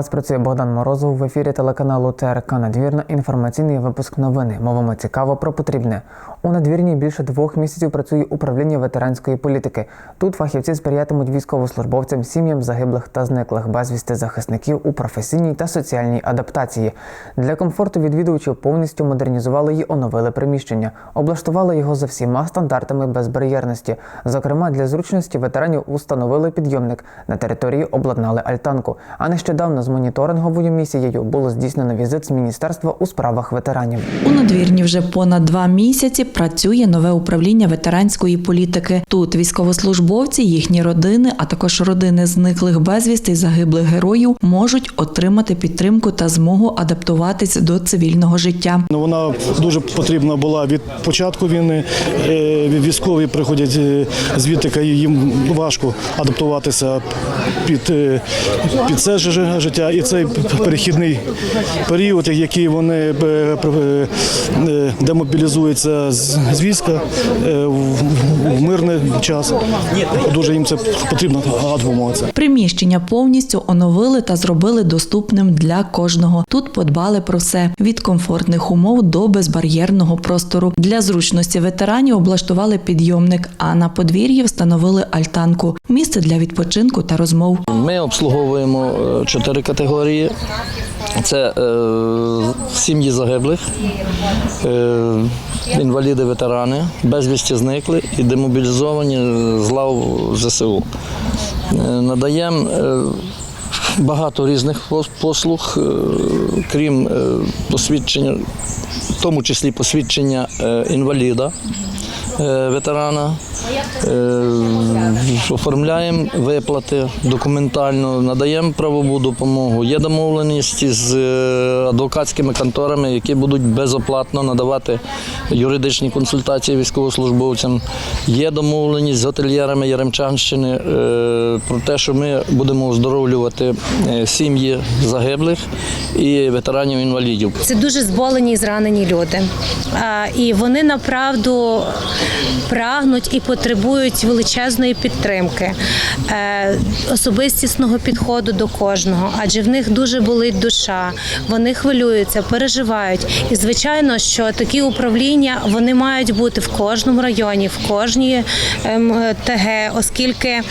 Вас працює Богдан Морозов в ефірі телеканалу ТРК Надвірна. Інформаційний випуск новини. Мовимо цікаво про потрібне. У надвірні більше двох місяців працює управління ветеранської політики. Тут фахівці сприятимуть військовослужбовцям, сім'ям загиблих та зниклих безвісти захисників у професійній та соціальній адаптації. Для комфорту відвідувачів повністю модернізували і оновили приміщення, облаштували його за всіма стандартами безбар'єрності. Зокрема, для зручності ветеранів установили підйомник на території обладнали альтанку. А нещодавно з моніторинговою місією було здійснено візит з міністерства у справах ветеранів. У надвірні вже понад два місяці працює нове управління ветеранської політики. Тут військовослужбовці, їхні родини, а також родини зниклих безвісти загиблих героїв можуть отримати підтримку та змогу адаптуватись до цивільного життя. Ну, Вона дуже потрібна була від початку війни. Е, Військові приходять е, звідти, їм важко адаптуватися під, е, під це життя. І цей перехідний період, який вони демобілізуються з з війська е, в мирний час. Дуже їм це потрібно допомога. Приміщення повністю оновили та зробили доступним для кожного. Тут подбали про все від комфортних умов до безбар'єрного простору. Для зручності ветеранів облаштували підйомник, а на подвір'ї встановили альтанку місце для відпочинку та розмов. Ми обслуговуємо е, чотири категорії. Це е, сім'ї загиблих, е, інваліди, ветерани, безвісті зникли і демобілізовані з лав ЗСУ. Е, надаємо е, багато різних послуг, е, крім е, посвідчення, в тому числі посвідчення е, інваліда. Ветерана оформляємо виплати документально, надаємо правову допомогу. Є домовленість з е, адвокатськими конторами, які будуть безоплатно надавати юридичні консультації військовослужбовцям. Є домовленість з готельєрами Яремчанщини е, про те, що ми будемо оздоровлювати е, сім'ї загиблих і ветеранів-інвалідів. Це дуже зболені і зранені люди. І вони направду прагнуть і потребують величезної підтримки, е, особистісного підходу до кожного, адже в них дуже болить душа, вони хвилюються, переживають. І звичайно, що такі управління вони мають бути в кожному районі, в кожній ем, е, ТГ, оскільки е,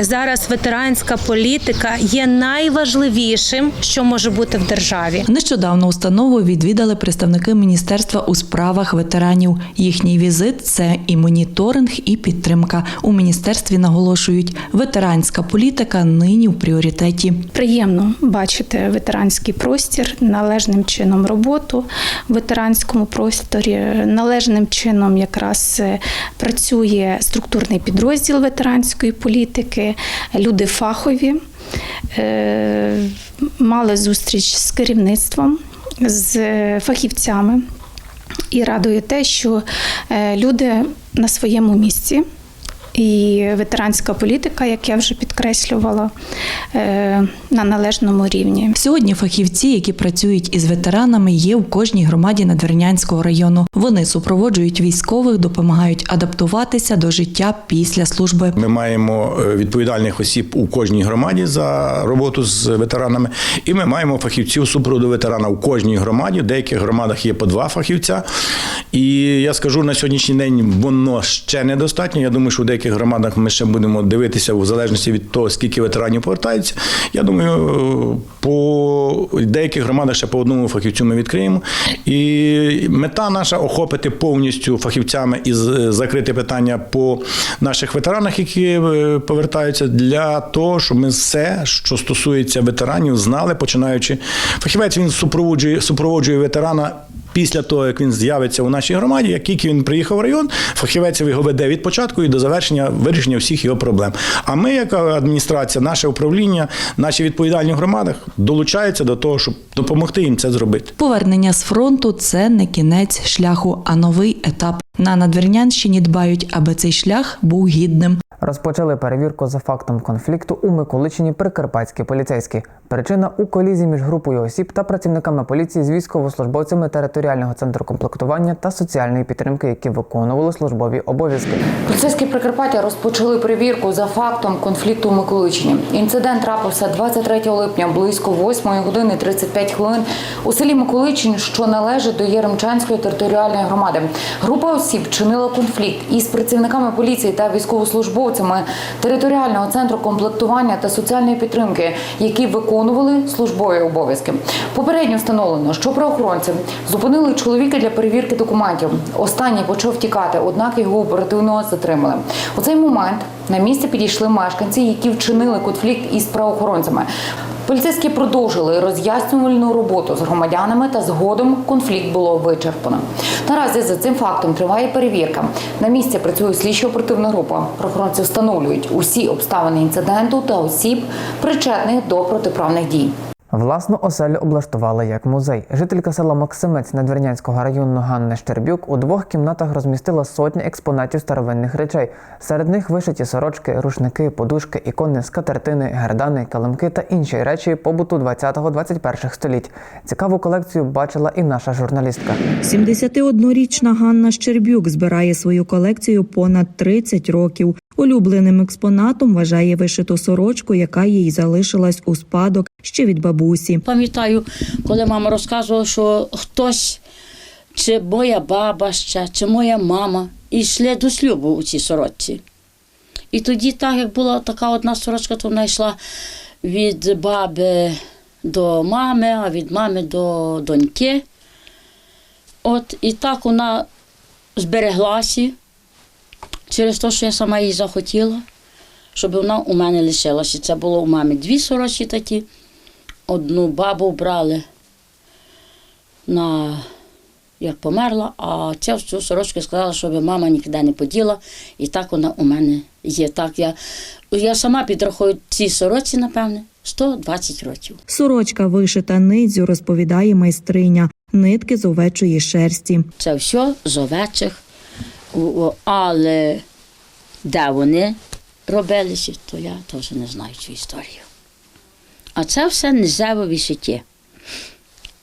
зараз ветеранська політика є найважливішим, що може бути в державі. Нещодавно установу відвідали представники міністерства у справах ветеранів. Їхній візит це і моніторинг, і підтримка. У міністерстві наголошують, ветеранська політика нині в пріоритеті. Приємно бачити ветеранський простір, належним чином роботу в ветеранському просторі, належним чином якраз е, працює структурний підрозділ ветеранської політики, люди фахові. Е, Мали зустріч з керівництвом, з е, фахівцями. І радує те, що люди на своєму місці. І ветеранська політика, як я вже підкреслювала, е, на належному рівні. Сьогодні фахівці, які працюють із ветеранами, є в кожній громаді Надвірнянського району. Вони супроводжують військових, допомагають адаптуватися до життя після служби. Ми маємо е, відповідальних осіб у кожній громаді за роботу з ветеранами, і ми маємо фахівців супроводу ветерана у кожній громаді. В деяких громадах є по два фахівця. І я скажу на сьогоднішній день воно ще недостатньо. Я думаю, що в деяких громадах ми ще будемо дивитися в залежності від того, скільки ветеранів повертається. Я думаю, по деяких громадах ще по одному фахівцю ми відкриємо. І мета наша охопити повністю фахівцями і закрити питання по наших ветеранах, які е, повертаються, для того, щоб ми все, що стосується ветеранів, знали, починаючи. Фахівець він супроводжує, супроводжує ветерана. Після того, як він з'явиться у нашій громаді, як тільки він приїхав в район, фахівець його веде від початку і до завершення вирішення всіх його проблем. А ми, як адміністрація, наше управління, наші відповідальні в громадах долучаються до того, щоб допомогти їм це зробити. Повернення з фронту це не кінець шляху, а новий етап. На Надвірнянщині дбають, аби цей шлях був гідним. Розпочали перевірку за фактом конфлікту у Миколичині прикарпатські поліцейські. Причина у колізі між групою осіб та працівниками поліції з військовослужбовцями територіального центру комплектування та соціальної підтримки, які виконували службові обов'язки. Поліцейські Прикарпаття розпочали перевірку за фактом конфлікту у Миколичині. Інцидент трапився 23 липня близько 8 години 35 хвилин у селі Миколичин, що належить до Єремчанської територіальної громади. Група осіб чинила конфлікт із працівниками поліції та військовослужбовцями територіального центру комплектування та соціальної підтримки, які виконували службові обов'язки. Попередньо встановлено, що правоохоронці зупинили чоловіка для перевірки документів. Останній почав втікати, однак його оперативно затримали. У цей момент на місце підійшли мешканці, які вчинили конфлікт із правоохоронцями. Поліцейські продовжили роз'яснювальну роботу з громадянами та згодом конфлікт було вичерпано. Наразі за цим фактом триває перевірка. На місці працює слідчо-оперативна група. Правоохоронці встановлюють усі обставини інциденту та осіб, причетних до протиправних дій. Власну оселю облаштували як музей. Жителька села Максимець Надвірнянського району Ганна Щербюк у двох кімнатах розмістила сотні експонатів старовинних речей. Серед них вишиті сорочки, рушники, подушки, ікони, скатертини, гердани, килимки та інші речі побуту 20-21 століть. Цікаву колекцію бачила і наша журналістка. 71-річна Ганна Щербюк збирає свою колекцію понад 30 років. Улюбленим експонатом вважає вишиту сорочку, яка їй залишилась у спадок ще від бабусі. Пам'ятаю, коли мама розказувала, що хтось, чи моя баба ще, чи моя мама, йшли до шлюбу у цій сорочці. І тоді, так як була така одна сорочка, то вона йшла від баби до мами, а від мами до доньки. От і так вона збереглася через те, що я сама її захотіла, щоб вона у мене лишилася. Це було у мами дві сорочки такі. Одну бабу брали на як померла, а цю всю сорочку сказала, щоб мама нікуди не поділа. І так вона у мене є. Так я, я сама підрахую цій сорочці, напевне, 120 років. Сорочка вишита нидзю, розповідає майстриня. Нитки з овечої шерсті. Це все з овечих, але де вони робилися, то я теж не знаю цю історію. А це все низеве вишиття.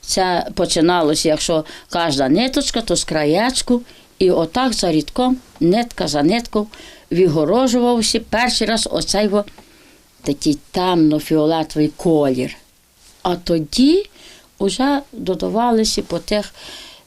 Це починалося, якщо кожна ниточка, то з краєчку, і отак за рідком, нитка за ниткою, вигорожувався перший раз оцей такий темно-фіолетовий колір. А тоді вже додавалися по тих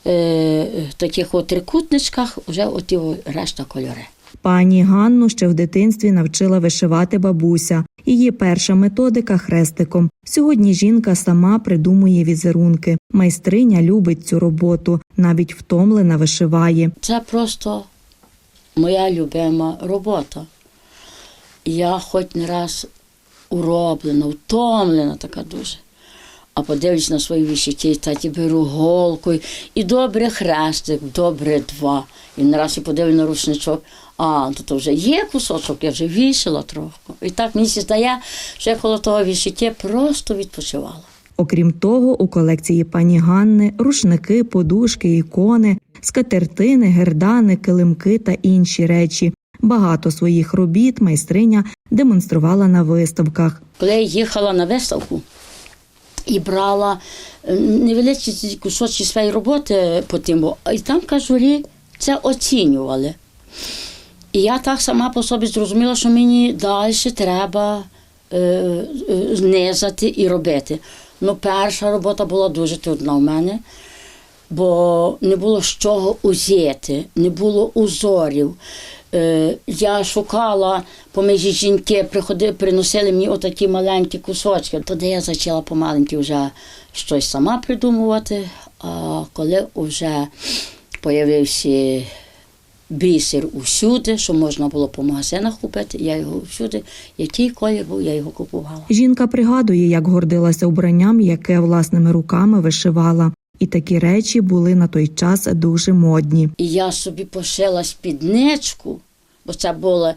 е, таких от трикутничках вже оті решта кольори. Пані Ганну ще в дитинстві навчила вишивати бабуся. Її перша методика хрестиком. Сьогодні жінка сама придумує візерунки. Майстриня любить цю роботу, навіть втомлена вишиває. Це просто моя любима робота. Я хоч не раз уроблена, втомлена така дуже. А подивлюсь на свої вішики, таті беру голкою, і добре хрестик, добре два. І не раз подивлю на рушничок, а то вже є кусочок, я вже вішала трохи. І так мені здає, що я коло того вішики просто відпочивала. Окрім того, у колекції пані Ганни рушники, подушки, ікони, скатертини, гердани, килимки та інші речі. Багато своїх робіт майстриня демонструвала на виставках. Коли я їхала на виставку і брала е, невеличкі кусочки своєї роботи по тим, і там кажурі це оцінювали. І я так сама по собі зрозуміла, що мені далі треба е, е, низати і робити. Ну, перша робота була дуже трудна в мене, бо не було з чого узяти, не було узорів. Я шукала поміж жінки, приходили, приносили мені отакі маленькі кусочки. Тоді я почала помаленьки вже щось сама придумувати. А коли вже з'явився бісер усюди, що можна було по магазинах купити, я його всюди, який колір був, я його купувала. Жінка пригадує, як гордилася убранням, яке власними руками вишивала. І такі речі були на той час дуже модні. І я собі пошила спідничку, бо це були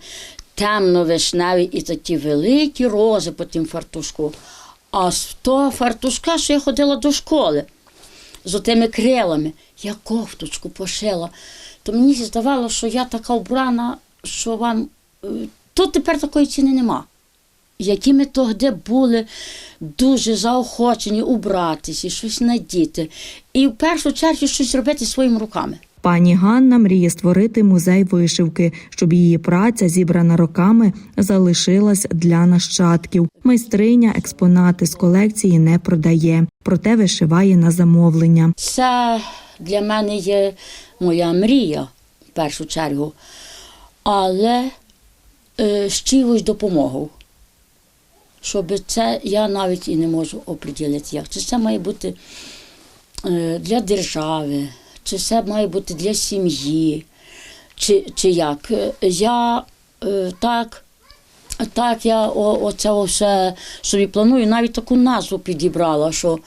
темно-вишневі і такі великі рози по тим фартушку. А з того фартушка, що я ходила до школи з тими крилами, я кофточку пошила. То мені здавалося, що я така обрана, що вам то Тут тепер такої ціни нема. Які ми тоді були дуже заохочені убратися, щось надіти. І в першу чергу щось робити своїми руками. Пані Ганна мріє створити музей вишивки, щоб її праця, зібрана роками, залишилась для нащадків. Майстриня експонати з колекції не продає, проте вишиває на замовлення. Це для мене є моя мрія в першу чергу, але е, з чиюсь допомогою. Щоб це я навіть і не можу оприділити як. Це має бути е, для держави, чи це має бути для сім'ї, чи, чи як. Е, Я е, так. Так, я оце все собі планую. Навіть таку назву підібрала, що,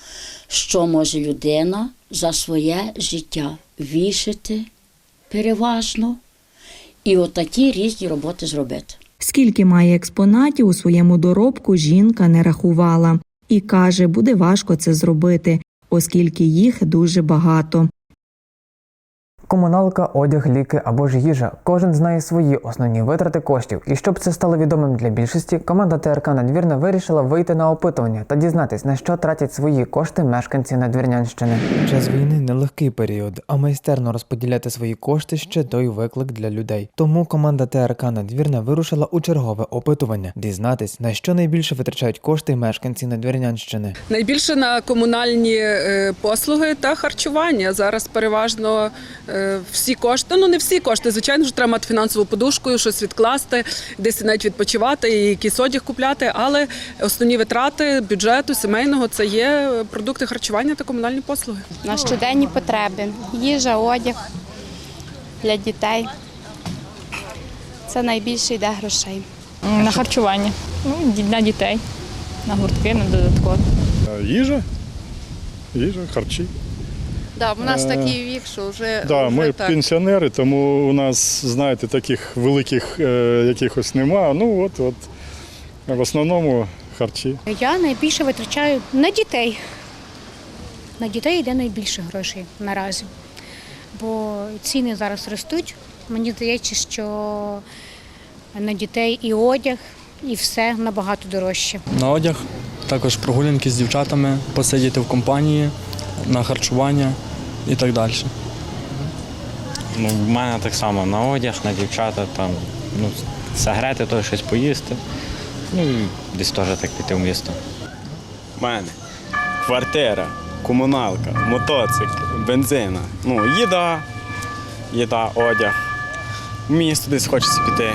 що може людина за своє життя вішати переважно і отакі різні роботи зробити. Скільки має експонатів у своєму доробку, жінка не рахувала і каже, буде важко це зробити, оскільки їх дуже багато. Комуналка, одяг, ліки або ж їжа. Кожен знає свої основні витрати коштів. І щоб це стало відомим для більшості, команда ТРК Надвірна вирішила вийти на опитування та дізнатись, на що тратять свої кошти мешканці Надвірнянщини. Час війни нелегкий період, а майстерно розподіляти свої кошти ще той виклик для людей. Тому команда ТРК Надвірна вирушила у чергове опитування, дізнатись, на що найбільше витрачають кошти мешканці Надвірнянщини. Найбільше на комунальні е, послуги та харчування. Зараз переважно е, всі кошти, ну не всі кошти, звичайно ж, треба мати фінансову подушку, щось відкласти, десь навіть відпочивати і якийсь одяг купляти. Але основні витрати бюджету сімейного це є продукти харчування та комунальні послуги. на щоденні потреби. Їжа, одяг для дітей. Це найбільше йде грошей. На харчування. Ну, на дітей, на гуртки, на додаткові. Їжа, їжа, харчі. Да, у нас Е, такий вік, що вже, Да, вже ми так. пенсіонери, тому у нас, знаєте, таких великих е, якихось нема. Ну от, от в основному харчі. Я найбільше витрачаю на дітей. На дітей йде найбільше грошей наразі. Бо ціни зараз ростуть. Мені здається, що на дітей і одяг, і все набагато дорожче. на одяг, також прогулянки з дівчатами, посидіти в компанії, на харчування і так далі. Ну, в мене так само на одяг, на дівчата, там, ну, загрети, то щось поїсти. Ну і десь теж так піти в місто. У мене квартира, комуналка, мотоцикл, бензина, ну, їда, їда, одяг. В місто десь хочеться піти.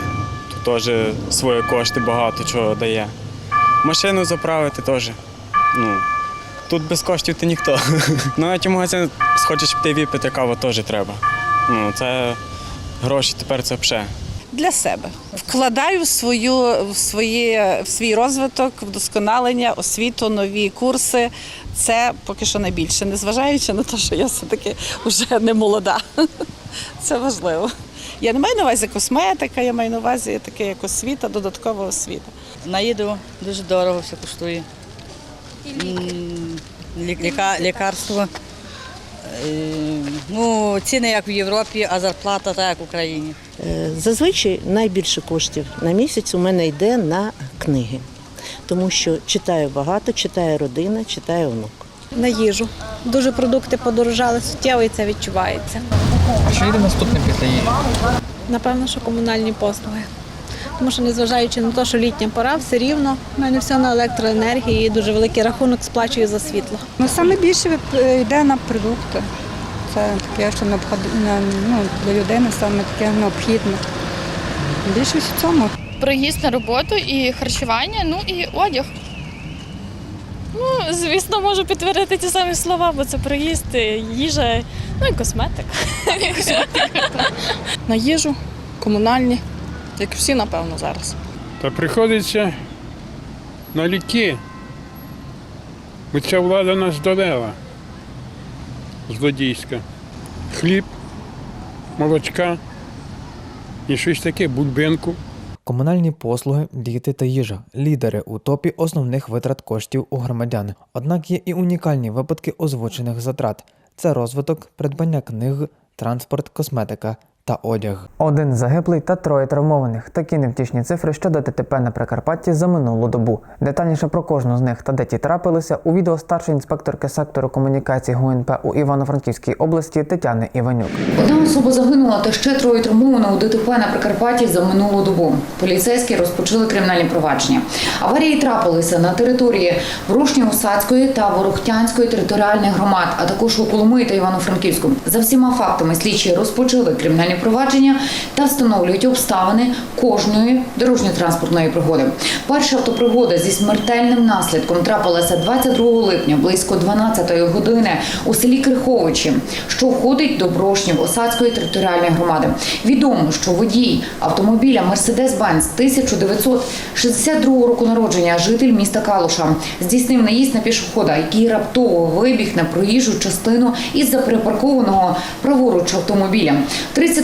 Тут теж свої кошти багато чого дає. Машину заправити теж. Ну, тут без коштів ти ніхто. Навіть у магазин схочеш піти випити каву, теж треба. Ну, це гроші тепер це пше. Для себе. Вкладаю в свою, в, своє, в свій розвиток, вдосконалення, освіту, нові курси. Це поки що найбільше, незважаючи на те, що я все-таки вже не молода. Це важливо. Я не маю на увазі косметика, я маю на увазі таке як освіта, додаткова освіта. На їду дуже дорого все коштує. Лі- Ліка, лікарство. Е, Ну, ціни як в Європі, а зарплата так як в Україні. Е, Зазвичай найбільше коштів на місяць у мене йде на книги, тому що читаю багато, читає родина, читає онук. На їжу. Дуже продукти подорожали суттєво і це відчувається. А що йде наступне після їжі? Напевно, що комунальні послуги. Тому що, незважаючи на те, що літня пора, все рівно в мене все на електроенергії і дуже великий рахунок сплачую за світло. Ну, саме більше йде на продукти. Це таке, що ну, для людини саме таке необхідне. Більшість в цьому. Проїзд на роботу і харчування, ну і одяг. Ну, звісно, можу підтвердити ті самі слова, бо це проїзд, їжа, ну і косметика. На їжу, комунальні, як всі, напевно, зараз. Та приходиться на ліки. Бо ця влада нас довела. Злодійська. Хліб, молочка і щось таке, бульбинку. Комунальні послуги, діти та їжа лідери у топі основних витрат коштів у громадян. Однак є і унікальні випадки озвучених затрат: це розвиток, придбання книг, транспорт, косметика та одяг. Один загиблий та троє травмованих. Такі невтішні цифри щодо ДТП на Прикарпатті за минулу добу. Детальніше про кожну з них та де ті трапилися у відео старшої інспекторки сектору комунікації ГУНП у Івано-Франківській області Тетяни Іванюк. Одна особа загинула та ще троє травмовано у ДТП на Прикарпатті за минулу добу. Поліцейські розпочали кримінальні провадження. Аварії трапилися на території Врушньо-Усацької та Ворохтянської територіальних громад, а також у Коломиї та Івано-Франківську. За всіма фактами слідчі розпочали кримінальні провадження та встановлюють обставини кожної дорожньо-транспортної пригоди. Перша автопригода зі смертельним наслідком трапилася 22 липня близько 12 години у селі Криховичі, що входить до Брошнів Осадської територіальної громади. Відомо, що водій автомобіля Mercedes-Benz 1962 року народження, житель міста Калуша, здійснив наїзд на пішохода, який раптово вибіг на проїжджу частину із-за припаркованого праворуч автомобіля.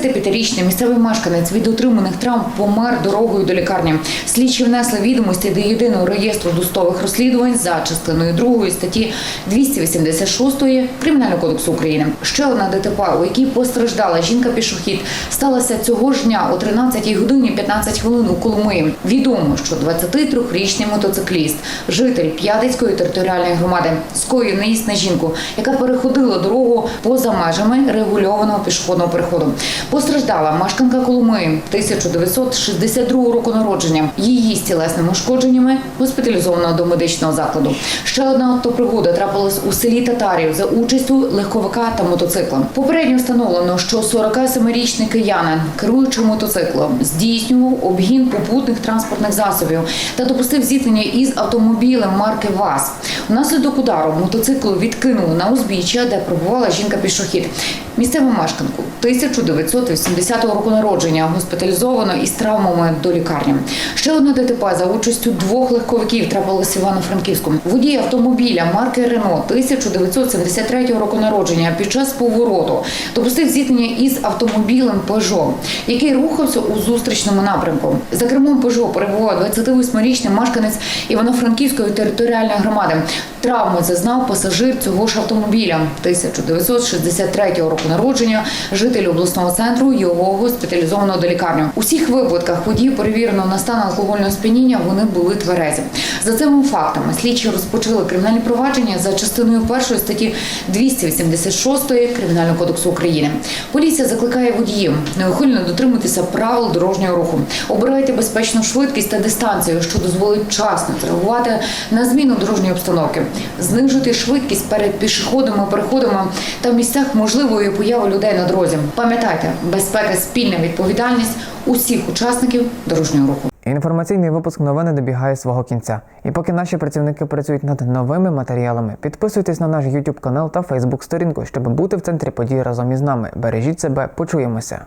35-річний місцевий мешканець від отриманих травм помер дорогою до лікарні. Слідчі внесли відомості до єдиного реєстру досудових розслідувань за частиною 2 статті 286 Кримінального кодексу України. Ще одна ДТП, у якій постраждала жінка-пішохід, сталася цього ж дня о 13 годині 15 хвилин у Коломиї. Відомо, що 23-річний мотоцикліст, житель П'ятицької територіальної громади, скоїв наїзд на жінку, яка переходила дорогу поза межами регульованого пішохідного переходу. Постраждала мешканка Коломиї 1962 року народження. Її з тілесними ушкодженнями госпіталізовано до медичного закладу. Ще одна автопригода трапилась у селі Татарів за участю легковика та мотоцикла. Попередньо встановлено, що 47-річний киянин, керуючи мотоциклом, здійснював обгін попутних транспортних засобів та допустив зіткнення із автомобілем марки ВАЗ. Внаслідок удару мотоцикл відкинуло на узбіччя, де пробувала жінка-пішохід. Місцеву мешканку 1980 року народження госпіталізовано із травмами до лікарні. Ще одне ДТП за участю двох легковиків трапилося в Івано-Франківську. Водій автомобіля марки Рено 1973 року народження під час повороту допустив зіткнення із автомобілем Peugeot, який рухався у зустрічному напрямку. За кермом Peugeot перебував 28-річний мешканець Івано-Франківської територіальної громади. Травми зазнав пасажир цього ж автомобіля 1963 року народження, житель обласного центру. Його госпіталізовано до лікарні. У всіх випадках водії перевірено на стан алкогольного сп'яніння. Вони були тверезі. За цими фактами слідчі розпочали кримінальні провадження за частиною першої статті 286 Кримінального кодексу України. Поліція закликає водіїв неухильно дотримуватися правил дорожнього руху. Обирайте безпечну швидкість та дистанцію, що дозволить вчасно реагувати на зміну дорожньої обстановки, знижити швидкість перед пішохідними переходами та в місцях можливої появи людей на дорозі. Пам'ятайте, безпека спільна відповідальність усіх учасників дорожнього руху. Інформаційний випуск новини добігає свого кінця. І поки наші працівники працюють над новими матеріалами, підписуйтесь на наш YouTube канал та Facebook сторінку, щоб бути в центрі подій разом із нами. Бережіть себе, почуємося.